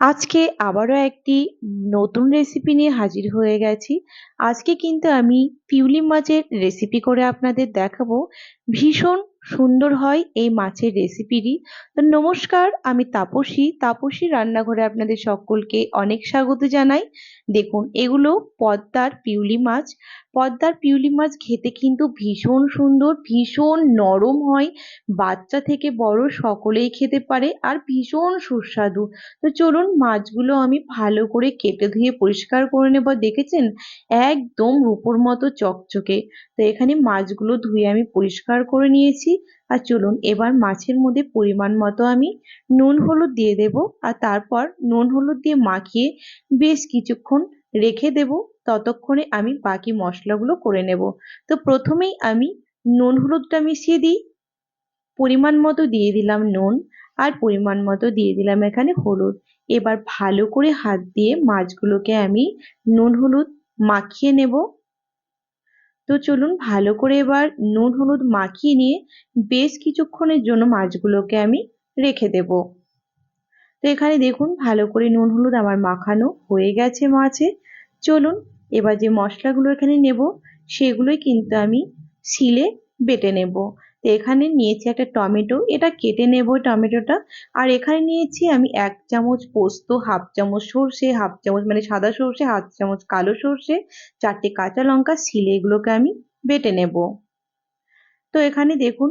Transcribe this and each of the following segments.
আজকে আবারও একটি নতুন রেসিপি নিয়ে হাজির হয়ে গেছি। আজকে কিন্তু আমি পিউলি মাছের রেসিপি করে আপনাদের দেখাবো। ভীষণ সুন্দর হয় এই মাছের রেসিপিটি তো নমস্কার, আমি তাপসী। তাপসী রান্নাঘরে আপনাদের সকলকে অনেক স্বাগত জানাই। দেখুন, এগুলো পদ্মার পিউলি মাছ। পদ্মার পিউলি মাছ খেতে কিন্তু ভীষণ সুন্দর, ভীষণ নরম হয়। বাচ্চা থেকে বড় সকলেই খেতে পারে আর ভীষণ সুস্বাদু। তো চলুন মাছগুলো আমি ভালো করে কেটে ধুয়ে পরিষ্কার করে নেব, দেখেছেন? একদম রূপোর মতো চকচকে। তো এখানে মাছগুলো ধুয়ে আমি পরিষ্কার করে নিয়েছি। আর চলুন এবার মাছের মধ্যে পরিমাণ মতো আমি নুন, হলুদ দিয়ে দেব। আর তারপর নুন, হলুদ দিয়ে মাখিয়ে বেশ কিছুক্ষণ রেখে দেব। ততক্ষণে আমি বাকি মশলাগুলো করে নেব। তো প্রথমেই আমি নুন হলুদটা মিশিয়ে দিই। পরিমাণ মতো দিয়ে দিলাম নুন আর পরিমাণ মতো দিয়ে দিলাম এখানে হলুদ। এবার ভালো করে হাত দিয়ে মাছগুলোকে আমি নুন হলুদ মাখিয়ে নেব। তো চলুন ভালো করে এবার নুন হলুদ মাখিয়ে নিয়ে বেশ কিছুক্ষণের জন্য মাছগুলোকে আমি রেখে দেব। তো এখানে দেখুন ভালো করে নুন হলুদ আমার মাখানো হয়ে গেছে মাছে। চলুন এবার যে মশলাগুলো এখানে নেব, সেগুলোই কিন্তু আমি শিলে বেটে নেব। তো এখানে নিয়েছি একটা টমেটো, এটা কেটে নেব টমেটোটা। আর এখানে নিয়েছি আমি এক চামচ পোস্ত, হাফ চামচ সর্ষে, হাফ চামচ মানে সাদা সর্ষে, হাফ চামচ কালো সর্ষে, চারটে কাঁচা লঙ্কা, শিলে এগুলোকে আমি বেটে নেব। তো এখানে দেখুন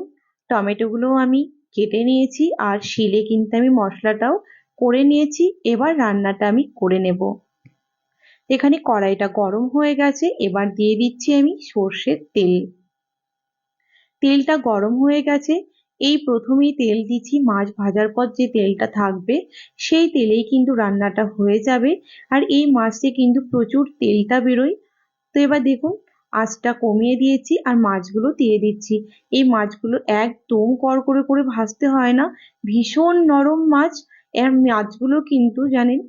টমেটোগুলো আমি কেটে নিয়েছি, আর শিলে কিন্তু আমি মশলাটাও করে নিয়েছি। এবার রান্নাটা আমি করে নেব। এখানে কড়াইটা গরম হয়ে গেছে, এবার দিয়ে দিচ্ছি আমি সর্ষের তেল। তেলটা গরম হয়ে গেছে, এই প্রথমেই তেল দিচ্ছি, মাছ ভাজার পর যে তেলটা থাকবে, সেই তেলেই কিন্তু রান্নাটা হয়ে যাবে। আর এই মাছে কিন্তু প্রচুর তেলটা বেরোয়। তো এবার দেখুন, আঁচটা কমিয়ে দিয়েছি আর মাছগুলো দিয়ে দিচ্ছি। এই মাছগুলো একদম কড়কড়ে করে ভাজতে হয় না, ভীষণ নরম মাছ। এর মাছগুলো কিন্তু জানেন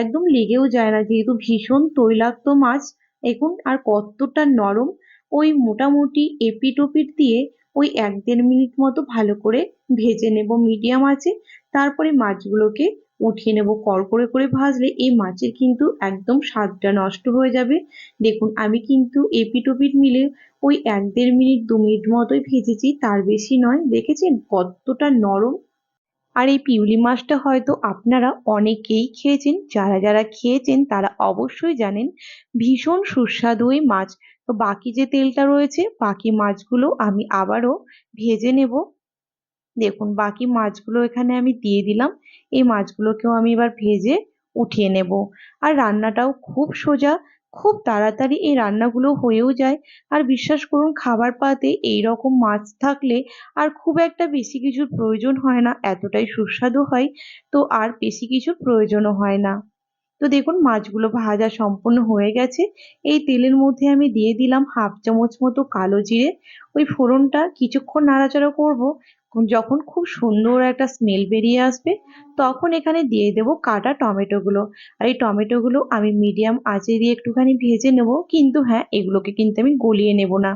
একদম লেগেও যায় না। যেহেতু ভীষণ তৈলাক্ত মাছ, দেখুন আর কতটা নরম। ওই মোটামুটি এপিট ওপিট দিয়ে ওই এক দেড় মিনিট মতো ভালো করে ভেজে নেব মিডিয়াম আছে তারপরে মাছগুলোকে উঠিয়ে নেব কড়কড়ে করে ভাজলে এই মাছের কিন্তু একদম স্বাদটা নষ্ট হয়ে যাবে। দেখুন, আমি কিন্তু এপিট ওপিট মিলে ওই এক দেড় মিনিট, দু মিনিট মতোই ভেজেছি, তার বেশি নয়। দেখেছেন কতটা নরম আর এই পিউলি মাছটা হয়তো আপনারা অনেকেই খেয়েছেন, যারা যারা খেয়েছেন তারা অবশ্যই জানেন ভীষণ সুস্বাদু এই মাছ। তো বাকি যে তেলটা রয়েছে, বাকি মাছগুলো আমি আবারও ভেজে নেব। দেখুন, বাকি মাছগুলো এখানে আমি দিয়ে দিলাম। এই মাছগুলোকেও আমি এবার ভেজে উঠিয়ে নেব। আর রান্নাটাও খুব সোজা খুব তাড়াতাড়ি এই রান্নাগুলো হয়েও যায়। আর বিশ্বাস করুন, খাবার পাতে এই রকম মাছ থাকলে আর খুব একটা বেশি কিছুর প্রয়োজন হয় না, এতটাই সুস্বাদু হয়। তো আর বেশি কিছুর প্রয়োজনও হয় না। তো দেখুন, মাছগুলো ভাজা সম্পূর্ণ হয়ে গেছে। এই তেলের মধ্যে আমি দিয়ে দিলাম হাফ চামচ মতো কালো জিরে। ওই ফোড়নটা কিছুক্ষণ নাড়াচাড়া করব। যখন খুব সুন্দর একটা স্মেল বেরিয়ে আসবে, তখন এখানে দিয়ে দেব কাটা টমেটোগুলো। আর এই টমেটোগুলো আমি মিডিয়াম আঁচে দিয়ে একটুখানি ভেজে নেব, কিন্তু হ্যাঁ এগুলোকে কিন্তু আমি গলিয়ে নেব না।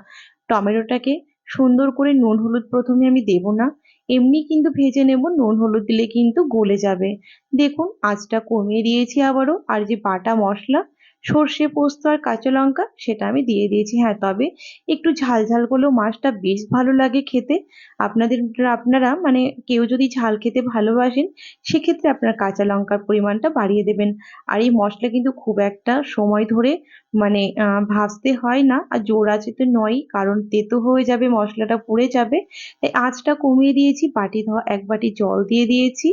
টমেটোটাকে সুন্দর করে নুন হলুদ প্রথমে আমি দেব না, এমনি কিন্তু ভেজে নেব, নুন হলুদ দিলে কিন্তু গলে যাবে। দেখুন, আঁচটা কমিয়ে দিয়েছি আবারও, আর যে বাটা মশলা সর্ষে পোস্ত আর কাঁচা লঙ্কা, সেটা আমি দিয়ে দিয়েছি। হ্যাঁ তবে একটু ঝাল ঝাল করলেও মাছটা বেশ ভালো লাগে খেতে। আপনাদের, আপনারা মানে কেউ যদি ঝাল খেতে ভালোবাসেন, সেক্ষেত্রে আপনার কাঁচা লঙ্কার পরিমাণটা বাড়িয়ে দেবেন। আর এই মশলা কিন্তু খুব একটা সময় ধরে মানে ভাজতে হয় না। আর জোর আছে তো নয়ই, কারণ তেতো হয়ে যাবে, মশলাটা পুড়ে যাবে। তাই আঁচটা কমিয়ে দিয়েছি, বাটি ধোয়া, এক বাটি জল দিয়ে দিয়েছি।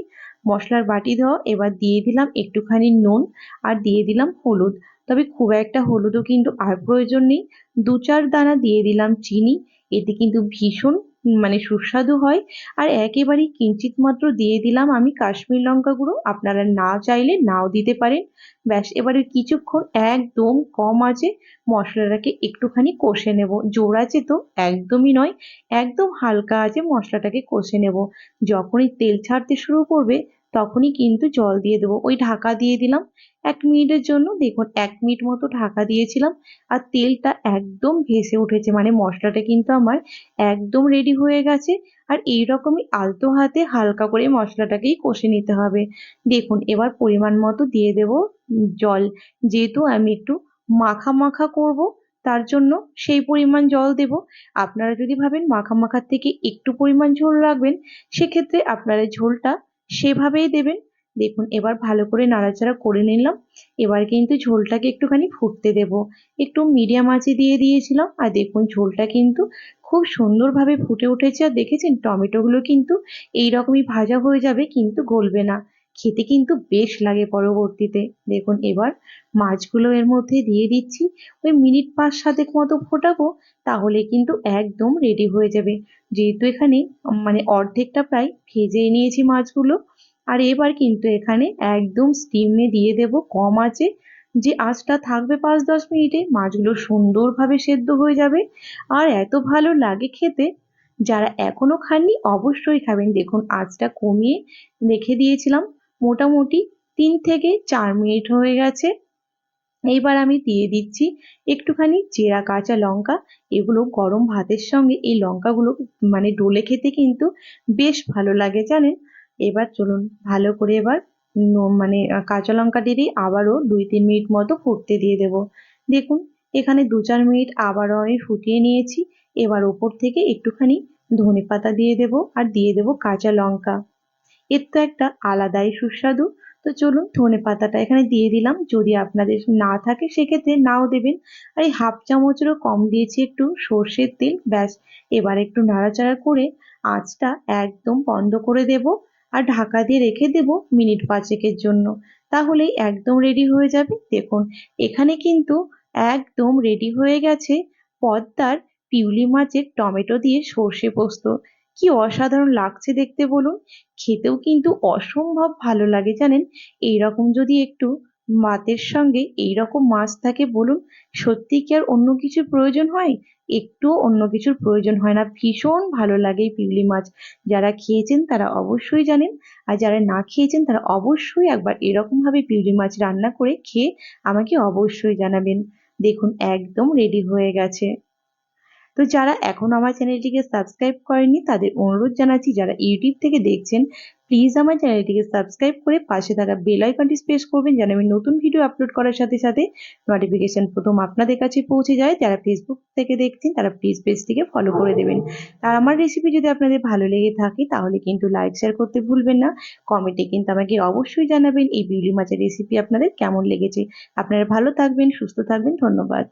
মশলার বাটি ধোয়া, এবার দিয়ে দিলাম একটুখানি নুন, আর দিয়ে দিলাম হলুদ। তবে খুব একটা হলুদও কিন্তু আর প্রয়োজন নেই। দু চার দানা দিয়ে দিলাম চিনি, এতে কিন্তু ভীষণ মানে সুস্বাদু হয়। আর একেবারেই কিঞ্চিত মাত্র দিয়ে দিলাম আমি কাশ্মীর লঙ্কা গুঁড়ো। আপনারা না চাইলে নাও দিতে পারেন। ব্যাস, এবারে কিছুক্ষণ একদম কম আছে, মশলাটাকে একটুখানি কষে নেব। জোর আছে তো? একদমই নয়, একদম হালকা আছে মশলাটাকে কষে নেব। যখনই তেল ছাড়তে শুরু করবে তখনই কিন্তু জল দিয়ে দেবো। ওই ঢাকা দিয়ে দিলাম এক মিনিটের জন্য। দেখুন, এক মিনিট মতো ঢাকা দিয়েছিলাম আর তেলটা একদম ভেসে উঠেছে। মানে মশলাটা কিন্তু আমার একদম রেডি হয়ে গেছে। আর এই রকমই আলতো হাতে হালকা করে মশলাটাকেই কষে নিতে হবে। দেখুন, এবার পরিমাণ মতো দিয়ে দেব জল। যেহেতু আমি একটু মাখা মাখা করব, তার জন্য সেই পরিমাণ জল দেব। আপনারা যদি ভাবেন মাখা মাখার থেকে একটু পরিমাণ ঝোল রাখবেন, সেক্ষেত্রে আপনারা ঝোলটা সেভাবেই দেবেন। দেখুন, এবার ভালো করে নাড়াচাড়া করে নিলাম। এবার কিন্তু ঝোলটাকে একটুখানি ফুটতে দেব। একটু মিডিয়াম আঁচে দিয়ে দিয়েছিলাম। আর দেখুন, ঝোলটা কিন্তু খুব সুন্দরভাবে ফুটে উঠেছে। আর দেখেছেন, টমেটোগুলো কিন্তু এইরকমই ভাজা হয়ে যাবে, কিন্তু গলবে না। খেতে কিন্তু বেশ লাগে পরবর্তীতে। দেখুন, এবার মাছগুলো এর মধ্যে দিয়ে দিচ্ছি। ওই মিনিট পাঁচ সাতেক মতো ফোটাবো, তাহলে কিন্তু একদম রেডি হয়ে যাবে। যেহেতু এখানে মানে অর্ধেকটা প্রায় ভেজে নিয়েছি মাছগুলো, আর এবার কিন্তু এখানে একদম স্টিমে দিয়ে দেব কম আঁচে যে আঁচটা থাকবে পাঁচ দশ মিনিটে, মাছগুলো সুন্দরভাবে সেদ্ধ হয়ে যাবে। আর এত ভালো লাগে খেতে, যারা এখনও খাননি অবশ্যই খাবেন। দেখুন, আঁচটা কমিয়ে রেখে দিয়েছিলাম। মোটামুটি তিন থেকে চার মিনিট হয়ে গেছে। এইবার আমি দিয়ে দিচ্ছি একটুখানি চেরা কাঁচা লঙ্কা। এগুলো গরম ভাতের সঙ্গে এই লঙ্কাগুলো মানে ডোলে খেতে কিন্তু বেশ ভালো লাগে, জানেন? এবার চলুন ভালো করে এবার মানে কাঁচা লঙ্কা দিয়ে আবারও দুই তিন মিনিট মতো ফুটতে দিয়ে দেব। দেখুন, এখানে দু চার মিনিট আবারও আমি ফুটিয়ে নিয়েছি। এবার ওপর থেকে একটুখানি ধনে পাতা দিয়ে দেব আর দিয়ে দেব কাঁচা লঙ্কা। এর তো একটা আলাদাই সুস্বাদু। তো চলুন ধনে পাতাটা এখানে দিয়ে দিলাম। যদি আপনাদের না থাকে, সেক্ষেত্রে নাও দেবেন। আর এই হাফ চামচেরও কম দিয়েছি একটু সর্ষের তেল। ব্যাস, এবার একটু নাড়াচাড়া করে আঁচটা একদম বন্ধ করে দেব আর ঢাকা দিয়ে রেখে দেব মিনিট পাঁচেকের জন্য। তাহলেই একদম রেডি হয়ে যাবে। দেখুন, এখানে কিন্তু একদম রেডি হয়ে গেছে পদ্মার পিউলি মাছের টমেটো দিয়ে সর্ষে পোস্ত। কি অসাধারণ লাগছে দেখতে বলুন। খেতেও কিন্তু অসম্ভব ভালো লাগে জানেন। এই রকম যদি একটু ভাতের সঙ্গে এই রকম মাছ থাকে বলুন, সত্যি কি আর অন্য কিছুর প্রয়োজন হয়? একটুও অন্য কিছুর প্রয়োজন হয় না। ভীষণ ভালো লাগে এই পিউলি মাছ। যারা খেয়েছেন তারা অবশ্যই জানেন, আর যারা না খেয়েছেন তারা অবশ্যই একবার এরকমভাবে পিউলি মাছ রান্না করে খেয়ে আমাকে অবশ্যই জানাবেন। দেখুন, একদম রেডি হয়ে গেছে। তো যারা এখন আমার চ্যানেলটিকে সাবস্ক্রাইব করেনি তাদের অনুরোধ জানাচ্ছি, যারা ইউটিউব থেকে দেখছেন প্লিজ আমার চ্যানেলটিকে সাবস্ক্রাইব করে পাশে থাকা বেল আইকনটি প্রেস করবেন, যেন আমি নতুন ভিডিও আপলোড করার সাথে সাথে নোটিফিকেশান প্রথম আপনাদের কাছে পৌঁছে যায়। যারা ফেসবুক থেকে দেখছেন, তারা প্লিজ পেজটিকে ফলো করে দেবেন। আর আমার রেসিপি যদি আপনাদের ভালো লেগে থাকে, তাহলে কিন্তু লাইক শেয়ার করতে ভুলবেন না। কমেন্টে কিন্তু আমাকে অবশ্যই জানাবেন, এই বিউলি মাছের রেসিপি আপনাদের কেমন লেগেছে। আপনারা ভালো থাকবেন, সুস্থ থাকবেন, ধন্যবাদ।